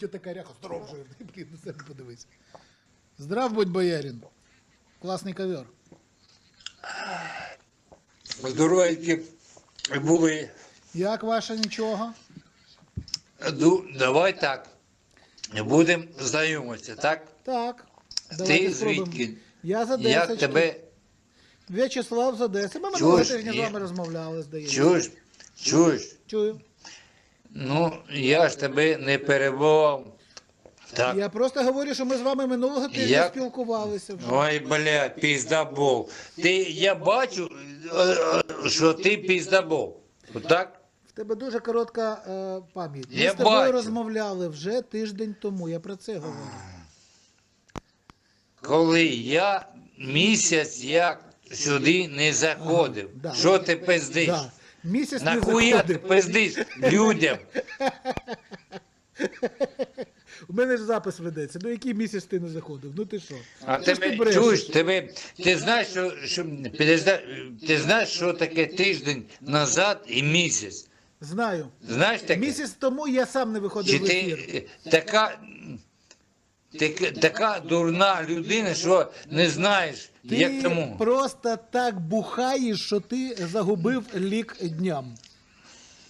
Що така ряха? Здоров жирний, блін, на себе подивись. Здрав будь боярин. Класний ковер. Здоровенькі були. Як ваше нічого? Ну, давай так. Будемо знайомитися, так? Так. Ти спробуємо. звідки? Я з Як тебе В'ячеслав з Одеси. Ми минулого Чуєш? тижня з вами розмовляли, здається. чуєш? Чуєш? Чую. Ну, я ж тебе не перебував. Так. Я просто говорю, що ми з вами минулого тижня Як? спілкувалися вже. Ой, блядь, піздабол. Ти, я бачу, е, е, що ти піздабол. Так? В тебе дуже коротка е, пам'ять. Ми Я з тобою бачу. розмовляли вже тиждень тому. Я про це говорю. Коли я місяць як сюди не заходив. Да. Що ти пиздиш? Да. Місяць не Нахуя ти заходив. пиздиш людям? У мене ж запис ведеться. Ну який місяць ти не заходив? Ну ти що? А Що ж тебе ти брешеш? чуєш, тебе, ти знаєш, що, що підожди, ти знаєш, що таке тиждень назад і місяць? Знаю. Знаєш таке? Місяць тому я сам не виходив Чи в ефір. ти е, така, ти, така дурна людина, що не знаєш, Ти як тому? просто так бухаєш, що ти загубив лік дням.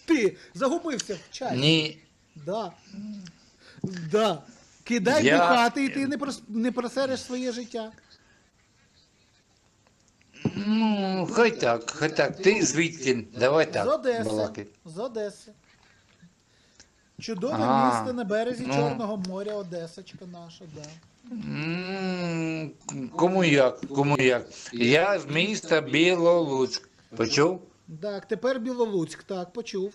Ти загубився в часі. Ні. Да. Да. Кидай Я- бухати, і ти не, прос... не просереш своє життя. Ну, хай так, хай так. Ти звідки? Давай так. з Одеси. балакай. З Одеси. Чудове А, місто на березі ну. Чорного моря, Одесочка наша, да. М, Кому як, кому як. Я з міста Білолуцьк. Почув? Так, тепер Білолуцьк, так, почув.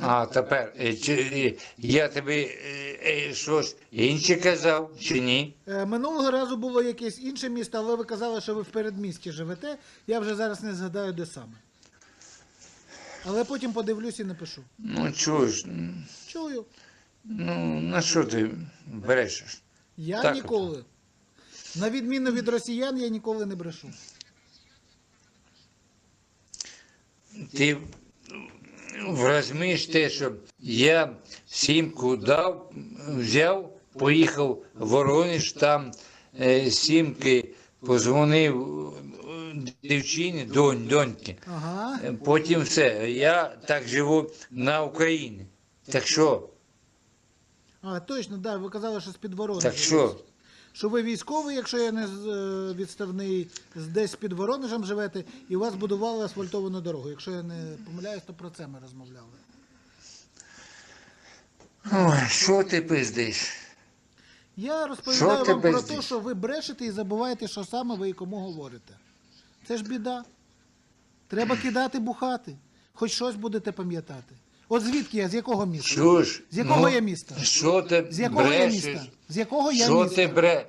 А тепер е, чи, е, я тобі е, е, щось інше казав, чи ні? Е, Минулого разу було якесь інше місто, але ви казали, що ви в передмісті живете. Я вже зараз не згадаю, де саме. Але потім подивлюсь і напишу. Ну чуєш, Чую. ну на що ти брешеш? Я Так от. ніколи. На відміну від росіян, я ніколи не брешу. Ти вразумієш те, що я сімку дав, взяв, поїхав в Воронеж, там е, сімки позвонив е, дівчині, донь, доньки. Ага. Е, Потім все. Я так живу на Україні. Так що? А, точно, да, ви казали, що з-під Воронежа. Так що? Що ви військовий, якщо я не з- е, відставний, десь під Воронежем живете, і у вас будували асфальтовану дорогу. Якщо я не помиляюсь, то про це ми розмовляли. Ой, що ти пиздиш? Я розповідаю Що вам про те, що ви брешете і забуваєте, що саме ви і кому говорите. Це ж біда. Треба кидати бухати. Хоч щось будете пам'ятати. От звідки я? З якого міста? Що ж? З якого ну, я міста? Що ти З якого я міста? З якого я Що міста? ти бре?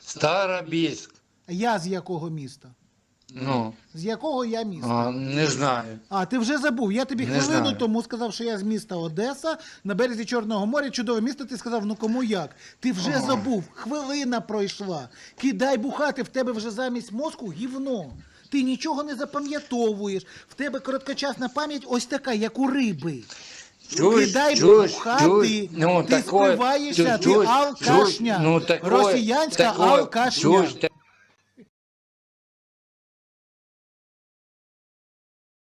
Старобільськ. Я з якого міста? Ну, З якого я міста? а, не знаю. А, ти вже забув. Я тобі Не хвилину знаю. тому сказав, що я з міста Одеса на березі Чорного моря, чудове місто. Ти сказав, ну кому як? Ти вже забув. Хвилина пройшла. Кидай бухати, в тебе вже замість мозку гівно. Ти нічого не запам'ятовуєш. В тебе короткочасна пам'ять ось така, як у риби. Чуєш, Кидай чуєш, бухати, чуєш, ну, ти такое- спиваєшся, ти чуєш, алкашня, чуєш, ну, такое- росіянська такое- алкашня. чуєш,